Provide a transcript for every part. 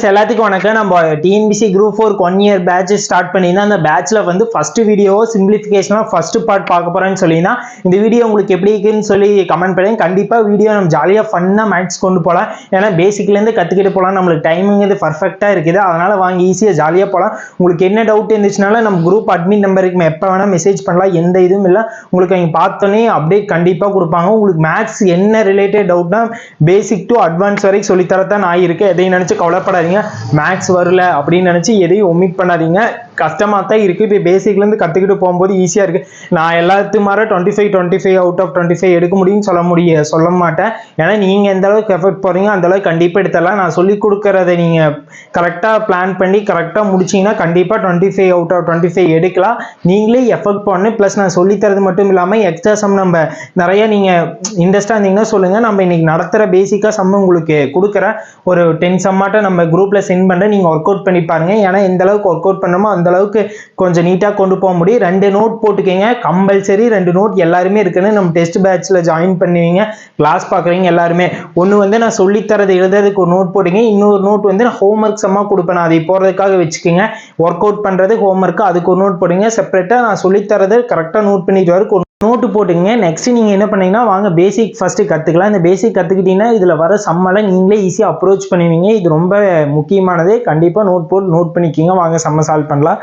Friends எல்லாத்துக்கும் வணக்கம். நம்ம TNPSC group four one year batch start பண்ணியிருந்தோம் அந்த பேட்ச்ல வந்து ஃபர்ஸ்ட் வீடியோ சிம்பிளிஃபிகேஷனாக ஃபர்ஸ்ட் பார்ட் பார்க்க போறேன்னு சொல்லியிருந்தா இந்த வீடியோ உங்களுக்கு எப்படி இருக்குன்னு சொல்லி கமெண்ட் பண்ணுங்க. கண்டிப்பாக வீடியோ நம்ம ஜாலியாக ஃபன்னாக மேட்ச் கொண்டு போகலாம். ஏன்னா பேசிக்லேருந்து கற்றுக்கிட்டு போகலாம். நம்மளுக்கு டைமிங் இது பர்ஃபெக்டாக இருக்குது. அதனால வாங்கி ஈஸியாக ஜாலியாக போகலாம். உங்களுக்கு என்ன டவுட் இருந்துச்சுனாலும் நம்ம குரூப் அட்மின் நம்பருக்கு எப்போ வேணால் மெசேஜ் பண்ணலாம். எந்த இதுவும் இல்லை. உங்களுக்கு அவங்க பார்த்தோன்னே அப்டேட் கண்டிப்பாக கொடுப்பாங்க. உங்களுக்கு மேக்ஸ் என்ன ரிலேட்டட் டவுட்னா பேசிக் டு அட்வான்ஸ் வரைக்கும் சொல்லித்தரத்தான் நான் இருக்கேன். எதையும் நினச்சி கவலைப்படாதீங்க. மேக்ஸ் வரல அப்படின்னு நினச்சி எதையும் ஒமிட் பண்ணாதீங்க. கஷ்டமாக தான் இருக்குது இப்போ பேசிக்லேருந்து கற்றுக்கிட்டு போகும்போது ஈஸியாக இருக்குது நான் எல்லாத்து மாதிரி twenty five twenty five out of twenty five எடுக்க முடியும்னு சொல்ல முடிய சொல்ல மாட்டேன். ஏன்னா நீங்கள் எந்த அளவுக்கு எஃபர்ட் போகிறீங்க அந்த அளவுக்கு கண்டிப்பாக எடுத்துடலாம். நான் சொல்லி கொடுக்குறத நீங்கள் கரெக்டாக பிளான் பண்ணி கரெக்டாக முடிச்சிங்கன்னா கண்டிப்பாக twenty five out of twenty five எடுக்கலாம். நீங்களே எஃபர்ட் பண்ணு. ப்ளஸ் நான் சொல்லித்தரது மட்டும் இல்லாமல் எக்ஸ்ட்ரா சம் நம்ம நிறைய நீங்கள் இன்ட்ரெஸ்டாக இருந்தீங்கன்னா சொல்லுங்கள் நம்ம இன்னைக்கு நடத்துகிற பேசிக்காக சம் உங்களுக்கு கொடுக்குறேன். ஒரு டென் சம்மாட்ட நம்ம குரூப்பில் சென்ட் பண்ணுறேன் நீங்கள் ஒர்க் அவுட் பண்ணி பாருங்க. ஏன்னா எந்த அளவுக்கு ஒர்க் அவுட் பண்ணணுமோ அந்த அளவுக்கு கொஞ்சம் நீட்டாக கொண்டு போக முடியும். ரெண்டு நோட் போட்டுக்கங்க. கம்பல்சரி ரெண்டு நோட் எல்லாருமே இருக்குன்னு நம்ம டெஸ்ட் பேட்சில் ஜாயின் பண்ணுவீங்க. கிளாஸ் பார்க்குறீங்க எல்லாருமே. ஒன்று வந்து நான் சொல்லித்தரது எழுதுறதுக்கு ஒரு நோட் போட்டுங்க இன்னொரு நோட் வந்து நான் ஹோம்ஒர்க் சம்மா கொடுப்பேன். நான் அதை போகிறதுக்காக வச்சுக்கோங்க. ஒர்க் அவுட் பண்ணுறது ஹோம்ஒர்க்கு அதுக்கு ஒரு நோட் போடுங்க. செப்பரேட்டாக நான் சொல்லித்தரது கரெக்டாக நோட் பண்ணிட்டு வரைக்கும் ஒரு நோட்டு போட்டுங்க நெக்ஸ்ட் நீங்கள் என்ன பண்ணீங்கன்னா வாங்க பேசிக் ஃபஸ்ட்டு கற்றுக்கலாம் இந்த பேசிக் கற்றுக்கிட்டீங்கன்னா இதில் வர சம்மெல்லாம் நீங்களே ஈஸியாக அப்ரோச் பண்ணுவீங்க. இது ரொம்ப முக்கியமானது. கண்டிப்பாக நோட் போட்டு நோட் பண்ணிக்கிங்க. வாங்க செம்ம சால்வ் பண்ணலாம்.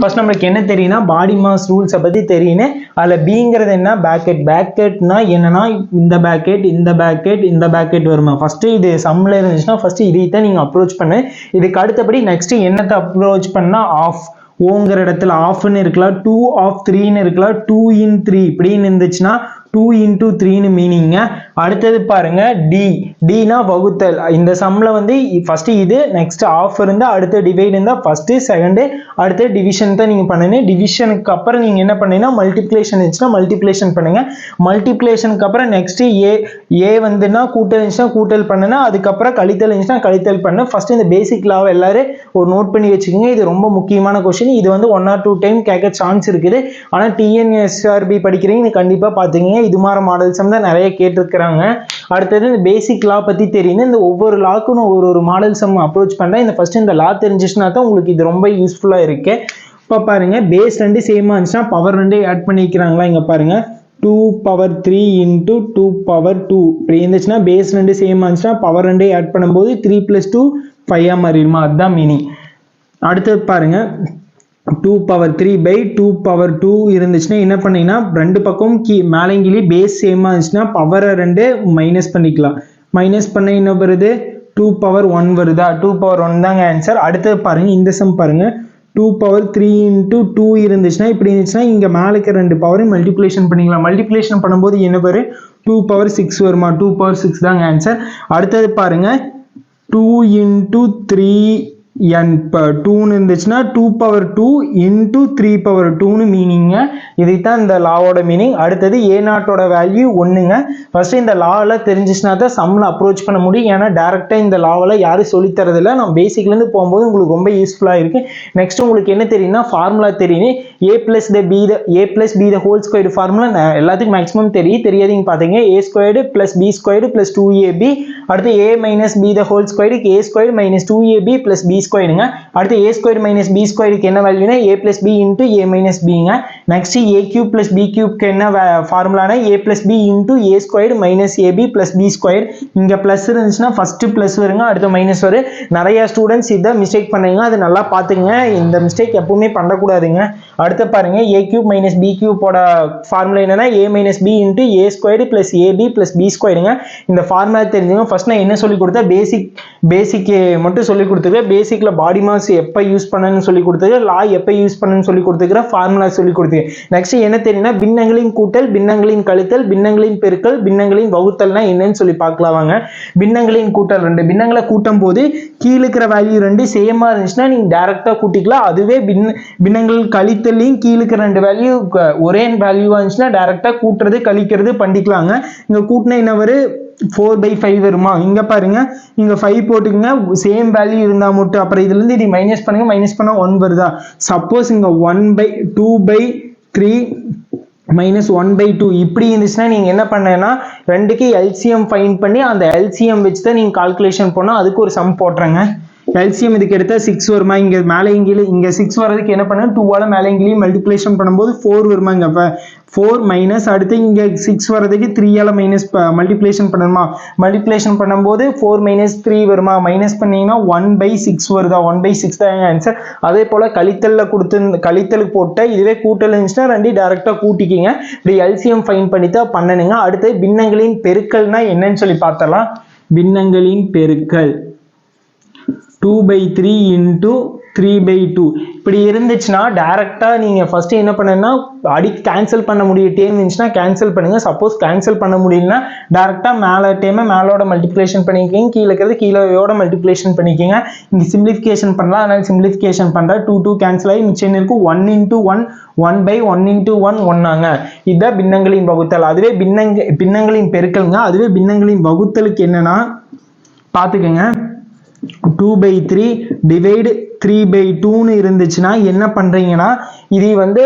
ஃபஸ்ட் நம்மளுக்கு என்ன தெரியும்னா பாடி மாஸ் ரூல்ஸை பற்றி தெரியுன்னு அதில் பிங்கிறது என்ன? பேக்கெட் பேக்கெட்னா என்னன்னா இந்த பேக்கெட் இந்த பேக்கெட் இந்த பேக்கெட் வருமா? ஃபஸ்ட்டு இது சம்மில் இருந்துச்சுன்னா ஃபஸ்ட்டு இதை தான் நீங்கள் அப்ரோச் பண்ணு. இதுக்கு அடுத்தபடி நெக்ஸ்ட்டு என்னத்தை அப்ரோச் பண்ணால் ஆஃப் ஓங்கிற இடத்துல ஆஃப்னு இருக்கலாம் டூ ஆஃப் த்ரீன்னு இருக்கலாம் டூ இன் த்ரீ இப்படின்னு இருந்துச்சுன்னா டூ இன்டூ த்ரீன்னு மீனிங்க அடுத்தது பாருங்க டி டினா வகுத்தல். இந்த சம்மில் வந்து ஃபஸ்ட்டு இது நெக்ஸ்ட் ஆஃப் இருந்தால் அடுத்த டிவைட் இருந்தால் ஃபஸ்ட்டு செகண்டு அடுத்த டிவிஷன் தான் நீங்கள் பண்ணணும். டிவிஷனுக்கு அப்புறம் நீங்கள் என்ன பண்ணீங்கன்னா மல்டிப்ளேஷன் இருந்துச்சுன்னா மல்டிப்ளேஷன் பண்ணுங்க. மல்டிப்ளேஷனுக்கு அப்புறம் நெக்ஸ்ட் ஏ ஏ வந்துன்னா கூட்டல் இருந்துச்சுன்னா கூட்டல் பண்ணுனா அதுக்கப்புறம் கழித்தல் இருந்துச்சுன்னா கழித்தல் பண்ணு. ஃபர்ஸ்ட் இந்த பேசிக் லாவை எல்லாரும் ஒரு நோட் பண்ணி வச்சுக்கோங்க. இது ரொம்ப முக்கியமான கொஸ்டின் இது வந்து ஒன் ஆர் டூ டைம் கேட்க சான்ஸ் இருக்குது. ஆனால் டிஎன்எஸ்ஆர்பி படிக்கிறீங்க இது கண்டிப்பாக பார்த்துங்க இது மாதிரி மாடல்ஸ் தான் நிறைய கேட்டிருக்கிறாங்க. அடுத்தது இந்த பேசிக் லா பற்றி தெரியுது. இந்த ஒவ்வொரு லாக்கும் ஒரு ஒரு மாடல்ஸும் அப்ரோச் பண்ணுறேன் இந்த ஃபஸ்ட்டு இந்த லா தெரிஞ்சிச்சுன்னா தான் உங்களுக்கு இது ரொம்ப யூஸ்ஃபுல்லாக இருக்கு. இப்போ பாருங்க பேஸ் ரெண்டு சேமாக இருந்துச்சுன்னா பவர் ரெண்டு ஆட் பண்ணிக்கிறாங்களா? இங்கே பாருங்க. Two power three into two power two இப்படி இருந்துச்சுன்னா பேஸ் ரெண்டு சேமாக இருந்துச்சுன்னா பவர் ரெண்டே ஆட் பண்ணும்போது த்ரீ ப்ளஸ் டூ ஃபைவாக மாறிடுமா? அதுதான் மீனிங் அடுத்தது பாருங்க. Two power three by two power two இருந்துச்சுன்னா என்ன பண்ணீங்கன்னா ரெண்டு பக்கம் கீ மேலங்கிலி பேஸ் சேமாக இருந்துச்சுன்னா பவரை ரெண்டு மைனஸ் பண்ணிக்கலாம். மைனஸ் பண்ண என்ன வருது? டூ பவர் ஒன் வருதா? டூ பவர் ஒன் தாங்க ஆன்சர் அடுத்தது பாருங்கள் இந்த சம் பாருங்கள் two power three into two இருந்துச்சுன்னா இப்படி இருந்துச்சுன்னா இங்கே மேலே இருக்க ரெண்டு பவரையும் மல்டிப்ளேஷன் பண்ணிக்கலாம். மல்டிப்ளேஷன் பண்ணும்போது என்ன பேர் டூ பவர் சிக்ஸ் வருமா? டூ பவர் சிக்ஸ் தாங்க ஆன்சர் அடுத்தது பாருங்கள் டூ இன்ட்டு த்ரீ என் இப்போ டூன்னு இருந்துச்சுன்னா two power two into three power டூன்னு மீனிங்க இதைத்தான் இந்த லாவோட மீனிங் அடுத்தது ஏ நாட்டோட வேல்யூ ஒன்றுங்க ஃபஸ்ட்டு இந்த லாவெல்லாம் தெரிஞ்சிச்சுனா தான் சம்மில் அப்ரோச் பண்ண முடியும். ஏன்னா டேரெக்டாக இந்த லாவெல்லாம் யாரும் சொல்லித்தரதில்ல நான் பேசிக்லேருந்து போகும்போது உங்களுக்கு ரொம்ப யூஸ்ஃபுல்லாக இருக்குது நெக்ஸ்ட் உங்களுக்கு என்ன தெரியும்னா ஃபார்முலா தெரியும். A plus the B the A plus B the whole squared formula எல்லாத்துக்கும் மேக்ஸிமம் தெரியும். தெரியாதீங்க பார்த்தீங்க A squared plus B squared plus two AB அடுத்து A minus B the whole ஸ்கொயருக்கு A square minus two AB plus B ஸ்கொயருங்க அடுத்து A square minus B ஸ்கொயருக்கு என்ன வேல்யூனா A plus B into A minus பிங்க next A cube plus B கியூப்க்கு என்ன ஃபார்முலானா A plus B into A square minus AB plus B square இங்கே plus இருந்துச்சுன்னா first plus வருங்க அடுத்து minus வரும் நிறைய ஸ்டூடெண்ட்ஸ் இதை மிஸ்டேக் பண்ணுங்க அது நல்லா பார்த்துங்க இந்த மிஸ்டேக் எப்பவுமே பண்ணக்கூடாதுங்க. அடுத்து பாருங்கள் ஏ கியூப் மைனஸ் பி கியூப்போட ஃபார்முலா என்னன்னா A minus B into A square plus AB plus B ஸ்கொயருங்க இந்த ஃபார்முலா தெரிஞ்சுங்க. ஃபர்ஸ்ட் நான் என்ன சொல்லி கொடுத்தா பேசிக் பேசிக்கு மட்டும் சொல்லி கொடுத்துருக்கேன். பேசிக்கில் பாடி மாஸ் எப்போ யூஸ் பண்ணுன்னு சொல்லி கொடுத்துருக்கேன். லா எப்போ யூஸ் பண்ணுன்னு சொல்லி கொடுத்துருக்கிறேன் ஃபார்முலா சொல்லி கொடுத்துருக்கேன். நெக்ஸ்ட் என்ன தெரியும்னா பின்னங்களின் கூட்டல் பின்னங்களின் கழித்தல் பின்னங்களின் பெருக்கல் பின்னங்களின் வகுத்தல்னா என்னன்னு சொல்லி பார்க்கலாம் வாங்க. பின்னங்களின் கூட்டல் ரெண்டு. பின்னங்களை கூட்டும் போது கீழே இருக்கிற வேல்யூ ரெண்டு சேமா இருந்துச்சுன்னா நீங்கள் டேரெக்டாக கூட்டிக்கலாம். அதுவே பின் பின்னங்கள் கழித்தல்லையும் கீழே இருக்கிற ரெண்டு வேல்யூ ஒரே வேல்யூவாக இருந்துச்சுன்னா டேரெக்டாக கூட்டுறது கழிக்கிறது பண்ணிக்கலாங்க. இங்கே கூட்டினா என்ன வரும் ஃபோர் பை ஃபைவ் வருமா? இங்கே பாருங்க. இங்கே ஃபைவ் போட்டுக்கங்க. சேம் வேல்யூ இருந்தால் மட்டும் அப்புறம் இதுலேருந்து இது மைனஸ் பண்ணுங்க. மைனஸ் பண்ணால் ஒன் வருதா? சப்போஸ் இங்கே one by two by three minus one by two இப்படி இருந்துச்சுன்னா நீங்கள் என்ன பண்ணேன்னா ரெண்டுக்கு எல்சிஎம் ஃபைன் பண்ணி அந்த எல்சிஎம் வச்சு தான் நீங்கள் கால்குலேஷன் பண்ணால் அதுக்கு ஒரு சம் போட்டுறேங்க எல்சிஎம் இதுக்கு எடுத்தால் சிக்ஸ் வருமா? இங்கே மேலே இங்கே இங்கே சிக்ஸ் வர்றதுக்கு என்ன பண்ண டூவால் மேலே இங்கேயும் மல்டிப்ளேஷன் பண்ணும்போது ஃபோர் வருமா இங்கே ஃபோர் மைனஸ் அடுத்து இங்கே சிக்ஸ் வர்றதுக்கு த்ரீயால் மைனஸ் மல்டிப்ளேஷன் பண்ணணுமா? மல்டிப்ளேஷன் பண்ணும்போது ஃபோர் மைனஸ் த்ரீ வருமா? மைனஸ் பண்ணிங்கன்னா ஒன் பை சிக்ஸ் வருதா? ஒன் பை சிக்ஸ் தான் ஆன்சர் அதே போல் கழித்தலில் கொடுத்து கழித்தலுக்கு போட்ட இதுவே கூட்டல் இருந்துச்சுன்னா ரெண்டையும் டேரெக்டாக கூட்டிக்கிங்க. இப்படி எல்சிஎம் ஃபைன் பண்ணி தான் பண்ணணுங்க அடுத்து பின்னங்களின் பெருக்கல்னா என்னன்னு சொல்லி பார்த்தலாம் பின்னங்களின் பெருக்கல். Two by three into three by two இப்படி இருந்துச்சுன்னா டேரெக்டாக நீங்கள் ஃபஸ்ட்டு என்ன பண்ணுன்னா அடி கேன்சல் பண்ண முடிய டேம் இருந்துச்சுன்னா கேன்சல் பண்ணுங்கள் சப்போஸ் கேன்சல் பண்ண முடியலன்னா டேரெக்டாக மேலே டேமை மேலோட மல்டிப்ளேஷன் பண்ணிக்கிங்க. கீழே இருக்கிறது கீழேயோட மல்டிப்ளேஷன் பண்ணிக்கிங்க. இங்கே சிம்பிளிஃபிகேஷன் பண்ணலாம். அதனால் சிம்பிளிஃபிகேஷன் பண்ணுறேன் டூ டூ கேன்சல் ஆகி மிச்சம் இருக்கும் one into one one by one into one ஒன்னாங்க. இதுதான் பின்னங்களின் வகுத்தல். அதுவே பின்னங்க பின்னங்களின் பெருக்கலுங்க. அதுவே பின்னங்களின் வகுத்தலுக்கு என்னென்னா பார்த்துக்கோங்க. Two by three divide three by டூன்னு இருந்துச்சுன்னா என்ன பண்ணுறீங்கன்னா இது வந்து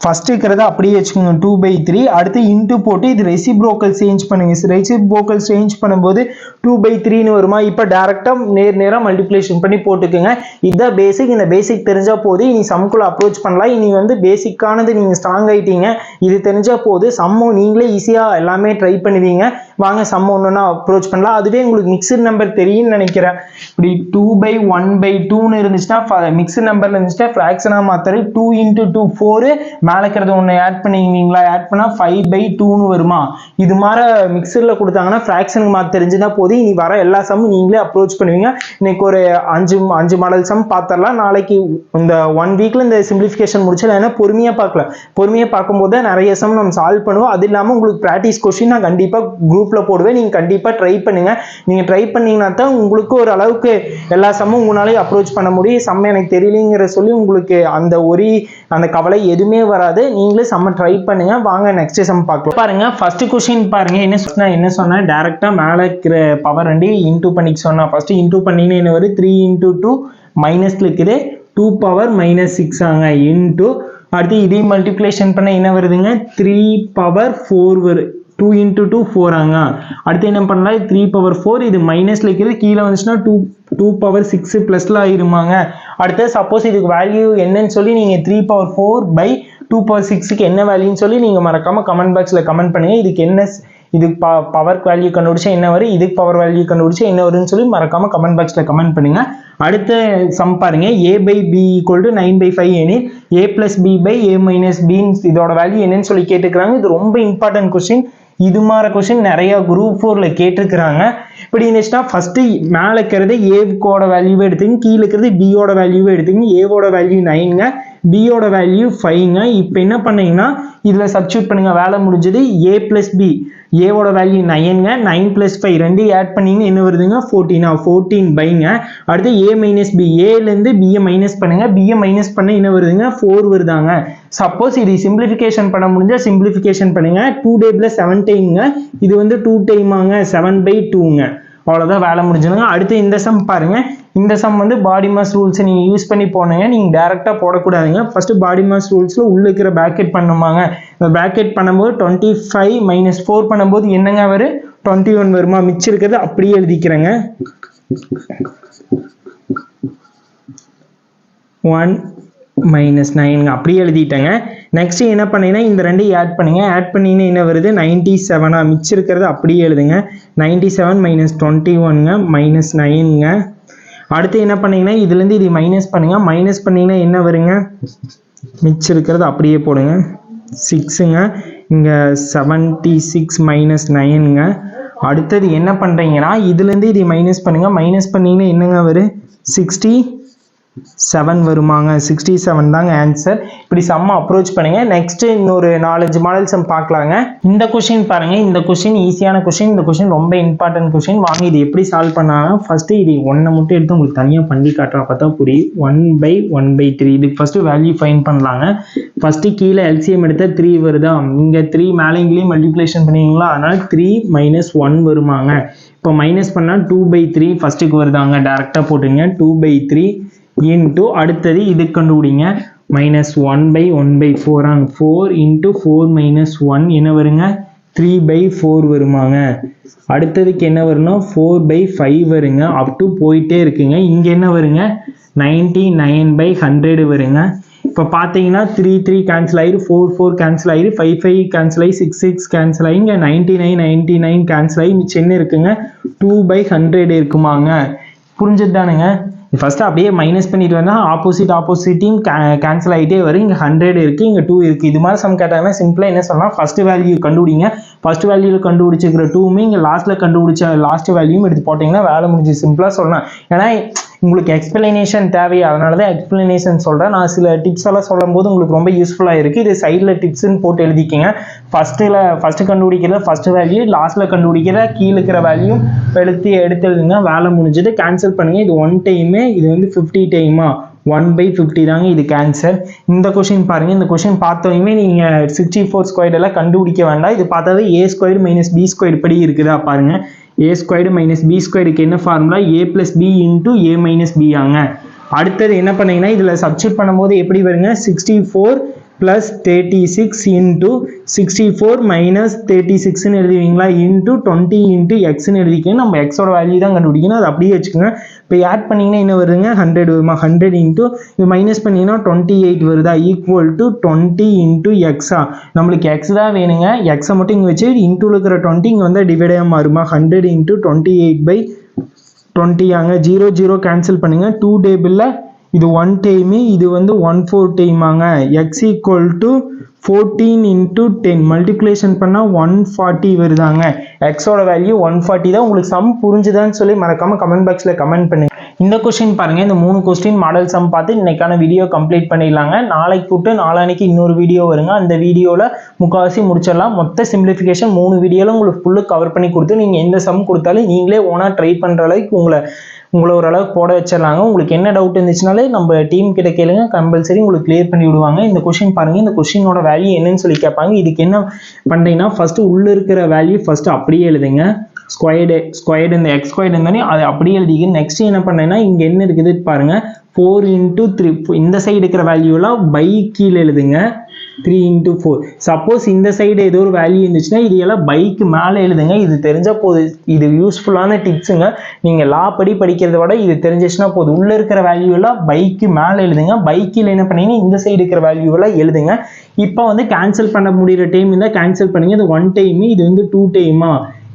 ஃபர்ஸ்ட் இருக்கிறத அப்படியே வச்சுக்கோங்க டூ பை த்ரீ அடுத்து இன்ட்டு போட்டு இது ரெசிப்ரோக்கல் சேஞ்ச் பண்ணுங்க. ரெசிப்ரோக்கல் சேஞ்ச் பண்ணும்போது டூ பை த்ரீன்னு வருமா? இப்போ டேரெக்டாக நேர் நேராக மல்டிப்ளேஷன் பண்ணி போட்டுக்கோங்க. இதுதான் பேசிக் இந்த பேசிக் தெரிஞ்சால் போது இனி சம்குள்ள அப்ரோச் பண்ணலாம். இனி வந்து பேசிக்கானது நீங்கள் ஸ்ட்ராங் ஆகிட்டீங்க இது தெரிஞ்சால் போது சம்மம் நீங்களே ஈஸியாக எல்லாமே ட்ரை பண்ணுவீங்க. வாங்க சம் ஒன்றுனா அப்ரோச் பண்ணலாம். அதுவே உங்களுக்கு மிக்சட் நம்பர் தெரியும்னு நினைக்கிறேன். இப்படி டூ பை ஒன் பை டூன்னு இருந்துச்சுன்னா மிக்சட் நம்பர் இருந்துச்சுன்னா ஃப்ராக்ஷனாக மாத்திரை டூ இன்ட்டு டூ ஃபோரு மேலே இருக்கிறது ஒன்று ஆட் பண்ணிங்களா ஆட் பண்ணால் ஃபைவ் பை டூன்னு வருமா? இது மாதிரி மிக்சரில் கொடுத்தாங்கன்னா ஃப்ராக்ஷனுக்கு மாற்ற போது போகுது இனி வர எல்லா சம்மும் நீங்களே அப்ரோச் பண்ணுவீங்க. இன்னைக்கு ஒரு அஞ்சு அஞ்சு மாடல் சம் பார்த்துடலாம் நாளைக்கு இந்த ஒன் வீக்ல இந்த சிம்பிளிஃபிகேஷன் முடிச்சல ஏன்னா பொறுமையாக பார்க்கல பொறுமையாக பார்க்கும்போது நிறைய சம் நம்ம சால்வ் பண்ணுவோம். அது இல்லாமல் உங்களுக்கு ப்ராக்டிஸ் கொஸ்டின் நான் கண்டிப்பாக குரூப்பில் போடுவேன். நீங்கள் கண்டிப்பாக ட்ரை பண்ணுங்க. நீங்கள் ட்ரை பண்ணீங்கன்னா தான் உங்களுக்கு ஒரு அளவுக்கு எல்லா சம்மும் உங்களாலே அப்ரோச் பண்ண முடியும். செம்ம எனக்கு தெரியலங்கிற சொல்லி உங்களுக்கு அந்த ஒரு அந்த கவலை எதுவுமே வராது. நீங்களே செம்ம ட்ரை பண்ணுங்க. வாங்க நெக்ஸ்ட் செம் பார்க்கலாம். பாருங்க ஃபர்ஸ்ட் கொஸ்டின் பாருங்க. என்ன சொன்னா என்ன சொன்னேன் டேரக்டா மேலே இருக்கிற பவர் ரெண்டு இன்டூ பண்ணிக்க சொன்னா. ஃபர்ஸ்ட் இன்டூ பண்ணிங்கன்னா என்ன வரும் த்ரீ இன்டூ டூ மைனஸ்ல இருக்குது. டூ பவர் மைனஸ் சிக்ஸ் ஆங்க. இன்டூ அடுத்து இதையும் மல்டிப்ளேஷன் பண்ண என்ன வருதுங்க? த்ரீ பவர் ஃபோர் வரும் டூ இன்ட்டு டூ ஃபோராங்க அடுத்து என்ன பண்ணலாம்? த்ரீ பவர் ஃபோர் இது மைனஸில் இருக்கிறது கீழே வந்துச்சுன்னா டூ டூ பவர் சிக்ஸு ப்ளஸில் ஆயிருமாங்க. அடுத்து சப்போஸ் இதுக்கு வேல்யூ என்னன்னு சொல்லி நீங்கள் three power four by two power சிக்ஸுக்கு என்ன வேல்யூன்னு சொல்லி நீங்கள் மறக்காமல் கமெண்ட் பாக்ஸில் கமெண்ட் பண்ணுங்கள் இதுக்கு என்ன இதுக்கு ப பவர் வேல்யூ கண்டுபிடிச்சா என்ன வரும்? இதுக்கு பவர் வேல்யூ கண்டுபிடிச்சா என்ன வரும்னு சொல்லி மறக்காமல் கமெண்ட் பாக்ஸில் கமெண்ட் பண்ணுங்க. அடுத்த சம் பாருங்க. A by B equal to nine by five எனில் A plus B by A minus பின்னு இதோட வேல்யூ என்னன்னு சொல்லி கேட்டுக்கிறாங்க. இது ரொம்ப இம்பார்ட்டன்ட் கொஸ்டின் இது மாதிரி கொஸ்டின் நிறைய குரூப் ஃபோரில் கேட்டிருக்கிறாங்க. இப்படி இருந்துச்சுன்னா ஃபஸ்ட்டு மேலே இருக்கிறது ஏவுக்கோட வேல்யூவை எடுத்துங்க கீழே இருக்கிறது பியோட வேல்யூவை எடுத்துங்க ஏவோட வேல்யூ நைனுங்க பியோட வேல்யூ ஃபைவ்ங்க இப்போ என்ன பண்ணீங்கன்னா இதில் சப்ஸ்டியூட் பண்ணுங்கள் வேலை முடிஞ்சது ஏ ப்ளஸ் பி ஏவோட வேல்யூ நைனுங்க நைன் பிளஸ் ஃபைவ் ரெண்டையும் ஆட் பண்ணீங்கன்னா என்ன வருதுங்க? ஃபோர்டீனா ஃபோர்டீன் பைங்க அடுத்து ஏ மைனஸ் பி ஏலேருந்து பிஏ மைனஸ் பண்ணுங்கள் பிஏ மைனஸ் பண்ண என்ன வருதுங்க? ஃபோர் வருதாங்க. சப்போஸ் இது சிம்பிளிஃபிகேஷன் பண்ண முடிஞ்சால் சிம்பிளிஃபிகேஷன் பண்ணுங்கள் டூ டே பிளஸ் செவன் டைம்ங்க இது வந்து டூ டைமாங்க செவன் பை டூங்க அவ்வளோதான் வேலை முடிஞ்சிடுங்க. அடுத்து இந்த சம் பாருங்கள் இந்த சம் வந்து பாடி மாஸ் ரூல்ஸை நீங்கள் யூஸ் பண்ணி போனீங்க. நீங்கள் டேரெக்டாக போடக்கூடாதுங்க. ஃபஸ்ட்டு பாடி மாஸ் ரூல்ஸில் உள்ள இருக்கிற பேக்கெட் பண்ணுமாங்க. இந்த பேக்கெட் பண்ணும்போது டுவெண்ட்டி ஃபைவ் மைனஸ் ஃபோர் பண்ணும்போது என்னங்க வரும் டுவெண்ட்டி ஒன் வருமா? மிச்சம் இருக்கிறது அப்படியே எழுதிக்கிறேங்க. ஒன் மைனஸ் நைனுங்க அப்படியே எழுதிட்டேங்க. நெக்ஸ்ட்டு என்ன பண்ணீங்கன்னா இந்த ரெண்டையும் ஆட் பண்ணுங்கள் ஆட் பண்ணீங்கன்னா என்ன வருது? நைன்ட்டி செவனா மிச்சம் இருக்கிறது அப்படியே எழுதுங்க. நைன்ட்டி செவன் மைனஸ் டுவெண்ட்டி ஒன்ங்க மைனஸ் நைனுங்க அடுத்து என்ன பண்ணீங்கன்னா இதுலேருந்து இது மைனஸ் பண்ணுங்கள் மைனஸ் பண்ணிங்கன்னா என்ன வருங்க? மிச்சம் இருக்கிறது அப்படியே போடுங்க. சிக்ஸுங்க இங்கே செவன்ட்டி சிக்ஸ் மைனஸ் நைனுங்க அடுத்தது என்ன பண்ணுறீங்கன்னா இதுலேருந்து இது மைனஸ் பண்ணுங்கள் மைனஸ் பண்ணிங்கன்னா என்னங்க வரும் சிக்ஸ்டி செவன் வருமாங்க. சிக்ஸ்டி செவன் தாங்க ஆன்சர் இப்படி செம்ம அப்ரோச் பண்ணுங்க. நெக்ஸ்ட் இன்னொரு நாலஞ்சு மாடல் சம் பார்க்கலாங்க. இந்த கொஷின் பாருங்க. இந்த கொஷின் ஈஸியான கொஷின் இந்த கொஷின் ரொம்ப இம்பார்ட்டன்ட் கொஷின் வாங்க இது எப்படி சால்வ் பண்ணாங்க ஃபர்ஸ்ட் இது ஒன்றை மட்டும் எடுத்து உங்களுக்கு தனியாக பண்ணி காட்டுறா பார்த்தா புரியும். One by one by three இதுக்கு ஃபர்ஸ்ட் வேல்யூ ஃபைன் பண்ணலாங்க. ஃபர்ஸ்ட் கீழே எல்சிஎம் எடுத்தால் த்ரீ வருதா? இங்கே த்ரீ மேலே இங்கேயும் மல்டிப்ளேஷன் பண்ணுவீங்களா? அதனால த்ரீ மைனஸ் ஒன் வருமாங்க. இப்போ மைனஸ் பண்ணால் டூ பை த்ரீ ஃபர்ஸ்ட்டுக்கு வருதாங்க. டேரெக்டாக போட்டுங்க. டூ பை த்ரீ இன்ட்டு அடுத்தது இது கண்டுபிடிங்க. Minus one by one by ஃபோராங்க four into four minus one என்ன வருங்க? த்ரீ பை ஃபோர் வருமாங்க. அடுத்ததுக்கு என்ன வரும்னா ஃபோர் பை ஃபைவ் வருங்க. அப் டு போயிட்டே இருக்குங்க. இங்கே என்ன வருங்க? நைன்டி நைன் பை ஹண்ட்ரடு வருங்க. இப்போ பார்த்தீங்கன்னா த்ரீ த்ரீ கேன்சல் ஆயிரு ஃபோர் ஃபோர் கேன்சல் ஆயிரு ஃபைவ் ஃபைவ் கேன்சல் ஆகி சிக்ஸ் சிக்ஸ் கேன்சல் ஆகி இங்கே ninety nine ninety nine cancel ஆகி மிச்சம் என்ன இருக்குங்க. டூ பை ஹண்ட்ரட் இருக்குமாங்க. புரிஞ்சது தானுங்க ஃபஸ்ட்டு அப்படியே மைனஸ் பண்ணிட்டு வந்தால் ஆப்போசிட் ஆப்போசிட்டையும் கேன்சல் ஆகிட்டே வரும். இங்கே ஹண்ட்ரட் இருக்குது இங்கே டூ இருக்குது இது மாதிரி சம் கேட்டாங்கன்னா சிம்பிளாக என்ன சொல்லலாம்? ஃபஸ்ட்டு வேல்யூ கண்டுபிடிங்க. ஃபஸ்ட் வேல்யூவில் கண்டுபிடிச்சிக்கிற டூவுமே இங்கே லாஸ்ட்டில் கண்டுபிடிச்ச லாஸ்ட் வேல்யூவும் எடுத்து போட்டிங்கன்னா வேலை முடிஞ்சு சிம்பிளாக சொல்லலாம். ஏன்னா உங்களுக்கு எக்ஸ்பிளனேஷன் தேவை அதனால தான் எக்ஸ்பிளனேஷன் சொல்கிறேன் நான் சில டிப்ஸ் எல்லாம் சொல்லும் போது உங்களுக்கு ரொம்ப யூஸ்ஃபுல்லாக இருக்குது இது சைடில் டிப்ஸ்னு போட்டு எழுதிக்கிங்க. ஃபஸ்ட்டில் ஃபஸ்ட்டு கண்டுபிடிக்கிற ஃபஸ்ட்டு வேல்யூ லாஸ்ட்டில் கண்டுபிடிக்கிற கீழே இருக்கிற வேல்யூ எடுத்து எடுத்து எழுதுங்க வேலை முடிஞ்சது. கேன்சல் பண்ணுங்கள் இது ஒன் டைமு இது வந்து ஃபிஃப்டி டைமா ஒன் பை ஃபிஃப்டி தாங்க இது கேன்சர் இந்த கொஷின் பாருங்கள் இந்த கொஷின் பார்த்தவங்க நீங்கள் சிக்ஸ்டி ஃபோர் ஸ்கொயர் எல்லாம் கண்டுபிடிக்க வேண்டாம். இது பார்த்தாவே A square minus B square படி இருக்குதா பாருங்கள் ஏ ஸ்கொயர்டு மைனஸ் பி ஸ்கொயருக்கு என்ன formula A plus B into A minus B ஆங்க. அடுத்தது என்ன பண்ணீங்கன்னா இதில் சப்ஸ்டியூட் பண்ணும்போது எப்படி வருங்க? Sixty four plus thirty six into sixty four minus thirty சிக்ஸ்னு எழுதுவீங்களா இன்ட்டு டுவெண்ட்டி இன்ட்டு எக்ஸ்னு எழுதிக்கணும் நம்ம எக்ஸோட வேல்யூ தான் கண்டுபிடிக்கணும். அது அப்படியே வச்சுக்கோங்க. இப்போ ஆட் பண்ணிங்கன்னா என்ன வருதுங்க ஹண்ட்ரட் வருமா? ஹண்ட்ரட் இன்ட்டு இது மைனஸ் பண்ணிங்கன்னா டுவெண்ட்டி எயிட் வருதா ஈக்குவல் டு டுவெண்ட்டி இன்ட்டு எக்ஸா நம்மளுக்கு எக்ஸ் தான் வேணுங்க. எக்ஸை மட்டும் இங்கே வச்சு இன்ட்டு இருக்கிற டுவெண்ட்டி இங்கே வந்து டிவைடாக மாறுமா? Hundred into twenty eight by டுவெண்ட்டியாங்க zero zero cancel பண்ணுங்கள் டூ டேபிளில் இது ஒன் டைமு இது வந்து one four டைமாங்க X equal to fourteen into ten multiplication பண்ணால் ஒன் ஃபார்ட்டி வருதாங்க. எக்ஸோட வேல்யூ ஒன் ஃபார்ட்டி தான். உங்களுக்கு சம் புரிஞ்சுதான்னு சொல்லி மறக்காமல் கமெண்ட் பாக்ஸில் கமெண்ட் பண்ணுங்கள் இந்த கொஸ்டின் பாருங்க. இந்த மூணு கொஸ்டின் மாடல் சம் பார்த்து இன்றைக்கான வீடியோ கம்ப்ளீட் பண்ணிடலாங்க. நாளைக்கு கூப்பிட்டு நாளானிக்கு இன்னொரு வீடியோ வருங்க. அந்த வீடியோவில் முக்கால்வாசி முடிச்சிடலாம். மொத்த சிம்பிளிஃபிகேஷன் மூணு வீடியோவில் உங்களுக்கு ஃபுல்லு கவர் பண்ணி கொடுத்து நீங்கள் எந்த சம் கொடுத்தாலும் நீங்களே ஓனாக ட்ரை பண்ணுற அளவுக்கு உங்களை உங்களை ஓரளவுக்கு போட வச்சிடலாங்க. உங்களுக்கு என்ன டவுட் இருந்துச்சுனாலே நம்ம டீம் கிட்ட கேளுங்க. கம்பல்சரி உங்களுக்கு கிளியர் பண்ணி விடுவாங்க. இந்த கொஷின் பாருங்க. இந்த கொஷினோட வேல்யூ என்னன்னு சொல்லி கேட்பாங்க. இதுக்கு என்ன பண்ணுறீங்கன்னா ஃபர்ஸ்ட் உள்ள இருக்கிற வேல்யூ ஃபர்ஸ்ட் அப்படியே எழுதுங்க. ஸ்கொயர்டு ஸ்கொயர்டு இந்த எக்ஸ் ஸ்கொயர்டு இருந்தாலே அது அப்படியே எழுதிக்க. நெக்ஸ்ட் என்ன பண்ணேன்னா இங்கே என்ன இருக்குது பாருங்க. ஃபோர் இன்ட்டு த்ரீ இந்த சைடு இருக்கிற வேல்யூலாம் பை கீழே எழுதுங்க. த்ரீ இன்ட்டு ஃபோர் சப்போஸ் இந்த சைடு ஏதோ ஒரு வேல்யூ இருந்துச்சுன்னா இது எல்லாம் பைக்கு மேலே எழுதுங்க. இது தெரிஞ்சால் போதும் இது யூஸ்ஃபுல்லான டிப்ஸுங்க நீங்கள் லா படி படிக்கிறத விட இது தெரிஞ்சிச்சுன்னா போதும். உள்ளே இருக்கிற வேல்யூ எல்லாம் பைக்கு மேலே எழுதுங்க. பைக்கில் என்ன பண்ணீங்கன்னா இந்த சைடு இருக்கிற வேல்யூ எல்லாம் எழுதுங்க. இப்போ வந்து கேன்சல் பண்ண முடிகிற டைம் இருந்தால் கேன்சல் பண்ணுங்க. இது ஒன் டைமு இது வந்து டூ டைமா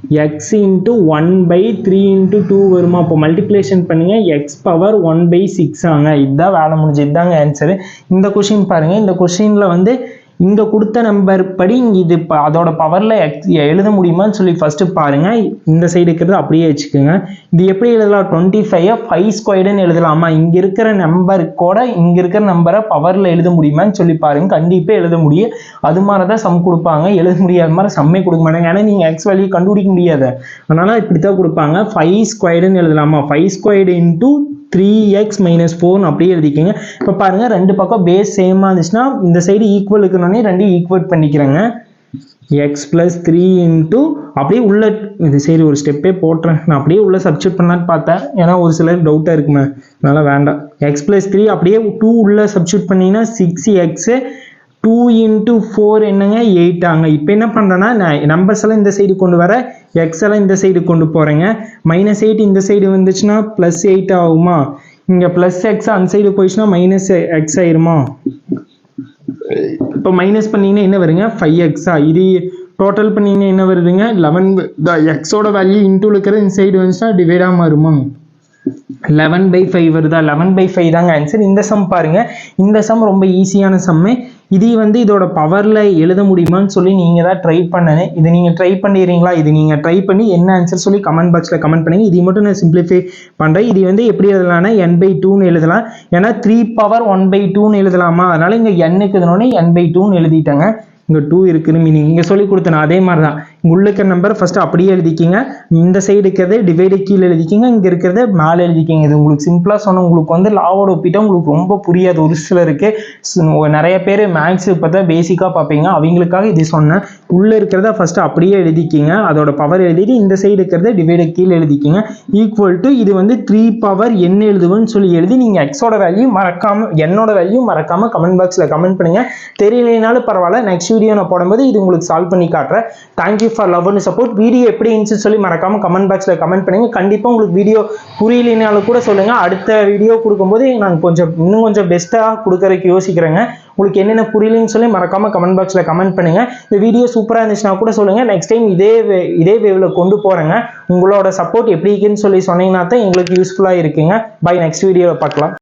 X into one by three into two வருமா? அப்போ மல்டிப்ளேஷன் பண்ணுங்க. X power one by six ஆங்க. இதுதான் வேலை முடிஞ்சு. இதுதாங்க ஆன்சரு இந்த கொஷின் பாருங்க. இந்த கொஷினில் வந்து இங்கே கொடுத்த நம்பர் படி இது இப்போ அதோட பவரில் எழுத முடியுமான்னு சொல்லி ஃபஸ்ட்டு பாருங்கள் இந்த சைடு இருக்கிறது அப்படியே வச்சுக்கோங்க. இது எப்படி எழுதலாம்? டுவெண்ட்டி ஃபைவ் ஃபைவ் ஸ்கொயர்டுன்னு எழுதலாமா? இங்கே இருக்கிற நம்பருக்கோட இங்கே இருக்கிற நம்பரை பவரில் எழுத முடியுமான்னு சொல்லி பாருங்க. கண்டிப்பாக எழுத முடியும். அது மாதிரி தான் சம் கொடுப்பாங்க. எழுத முடியாத மாதிரி சம்மே கொடுக்க மாட்டாங்க. ஏன்னா நீங்கள் எக்ஸ் வேல்யூ கண்டுபிடிக்க முடியாது. அதனால இப்படி தான் கொடுப்பாங்க ஃபைவ் ஸ்கொயர்டுன்னு எழுதலாமா? Five squared into three x minus ஃபோர்னு அப்படியே எழுதிக்கிங்க. இப்போ பாருங்கள் ரெண்டு பக்கம் பேஸ் சேமாக இருந்துச்சுன்னா இந்த சைடு ஈக்குவல் இருக்கணுன்னே ரெண்டையும் ஈக்குவேட் பண்ணிக்கிறேங்க. எக்ஸ் ப்ளஸ் த்ரீ இன்ட்டு அப்படியே உள்ள இது சரி ஒரு ஸ்டெப்பே போட்டுறேன். நான் அப்படியே உள்ள சப்ஸ்டியூட் பண்ணலான்னு பார்த்தேன். ஏன்னா ஒரு சிலர் டவுட்டாக இருக்குமே. அதனால் வேண்டாம். எக்ஸ் ப்ளஸ் த்ரீ அப்படியே டூ உள்ள சப்ஸ்டியூட் பண்ணிங்கன்னா six x two into four என்னங்க எயிட் ஆங்க. இப்போ என்ன பண்ணுறேன்னா நான் நம்பர்ஸ் எல்லாம் இந்த சைடு கொண்டு வர எக்ஸ் எல்லாம் இந்த சைடு கொண்டு போகிறேங்க மைனஸ் எயிட் இந்த சைடு வந்துச்சுன்னா ப்ளஸ் எயிட் ஆகுமா? இங்கே ப்ளஸ் எக்ஸ் அந்த சைடு போயிடுச்சுன்னா மைனஸ் எக்ஸ் ஆயிருமா? இப்போ மைனஸ் பண்ணீங்கன்னா என்ன வருங்க? ஃபைவ் எக்ஸா இது டோட்டல் பண்ணீங்கன்னா என்ன வருதுங்க? லெவன் எக்ஸோட வேல்யூ இன்டூ இருக்கிற இந்த சைடு வந்துச்சுன்னா டிவைடாக மாறுமா? லெவன் பை ஃபைவ் வருதா? லெவன் பை ஃபைவ் தாங்க ஆன்சர் இந்த சம் பாருங்க. இந்த சம் ரொம்ப ஈஸியான சம்மு இதை வந்து இதோட பவரில் எழுத முடியுமான்னு சொல்லி நீங்கள் தான் ட்ரை பண்ணணும் இது நீங்கள் ட்ரை பண்ணிடுறீங்களா? இது நீங்கள் ட்ரை பண்ணி என்ன ஆன்சர் சொல்லி கமெண்ட் பாக்ஸில் கமெண்ட் பண்ணுங்க. இது மட்டும் நான் சிம்பிளிஃபை பண்ணுறேன் இது வந்து எப்படி எழுதலாம்னா என் பை டூன்னு எழுதலாம். ஏன்னா த்ரீ பவர் ஒன் பை டூன்னு எழுதலாமா? அதனால் இங்கே எண்ணுக்கு இதனோடனே என் பை டூன்னு எழுதிட்டாங்க. இங்கே டூ இருக்குன்னு மீனிங் இங்கே சொல்லி கொடுத்தேன் அதே மாதிரி தான் இங்கே உள்ள இருக்கிற நம்பர் ஃபஸ்ட்டு அப்படியே எழுதிக்கிங்க. இந்த சைடு இருக்கிறது டிவைடு கீழே எழுதிக்கிங்க. இங்கே இருக்கிறத மேலே எழுதிக்கிங்க. இது உங்களுக்கு சிம்பிளாக சொன்ன உங்களுக்கு வந்து லாவோட ஒப்பிட்டா உங்களுக்கு ரொம்ப புரியாது. ஒரு சிலருக்கு. நிறைய பேர் மேக்ஸ் இப்போ தான் பேசிக்காக பார்ப்பீங்க. அவங்களுக்காக இது சொன்னேன். உள்ளே இருக்கிறத ஃபஸ்ட்டு அப்படியே எழுதிக்கிங்க. அதோட பவர் எழுதிட்டு இந்த சைடு இருக்கிறத டிவைடு கீழே எழுதிக்கிங்க. ஈக்குவல் டு இது வந்து த்ரீ பவர் என்ன எழுதுவேன்னு சொல்லி எழுதி நீங்கள் எக்ஸோட வேல்யூ மறக்காமல் என்னோட வேல்யூ மறக்காமல் கமெண்ட் பாக்ஸில் கமெண்ட் பண்ணுங்க. தெரியலைனாலும் பரவாயில்ல நெக்ஸ்ட் வீடியோ நான் போடும்போது இது உங்களுக்கு சால்வ் பண்ணி காட்டுறேன். Thank you for love and support video எப்படி இருந்துச்சுன்னு சொல்லி மறக்காமல் கமெண்ட் பாக்ஸில் கமெண்ட் பண்ணுங்கள் கண்டிப்பாக உங்களுக்கு வீடியோ புரியலைனாலும் கூட சொல்லுங்கள் அடுத்த வீடியோ கொடுக்கும்போது நாங்கள் கொஞ்சம் இன்னும் கொஞ்சம் பெஸ்ட்டாக கொடுக்குறதுக்கு யோசிக்கிறேங்க. உங்களுக்கு என்னென்ன புரியலன்னு சொல்லி மறக்காம கமெண்ட் பாக்ஸில் கமெண்ட் பண்ணுங்க. இந்த வீடியோ சூப்பராக இருந்துச்சுன்னா கூட சொல்லுங்க. நெக்ஸ்ட் டைம் இதே வே- இதே வேவில் கொண்டு போறேங்க. உங்களோட சப்போர்ட் எப்படி இருக்குன்னு சொல்லி சொன்னீங்கன்னா தான் எங்களுக்கு யூஸ்ஃபுல்லாக இருக்குங்க. பை நெக்ஸ்ட் வீடியோவில் பார்க்கலாம்.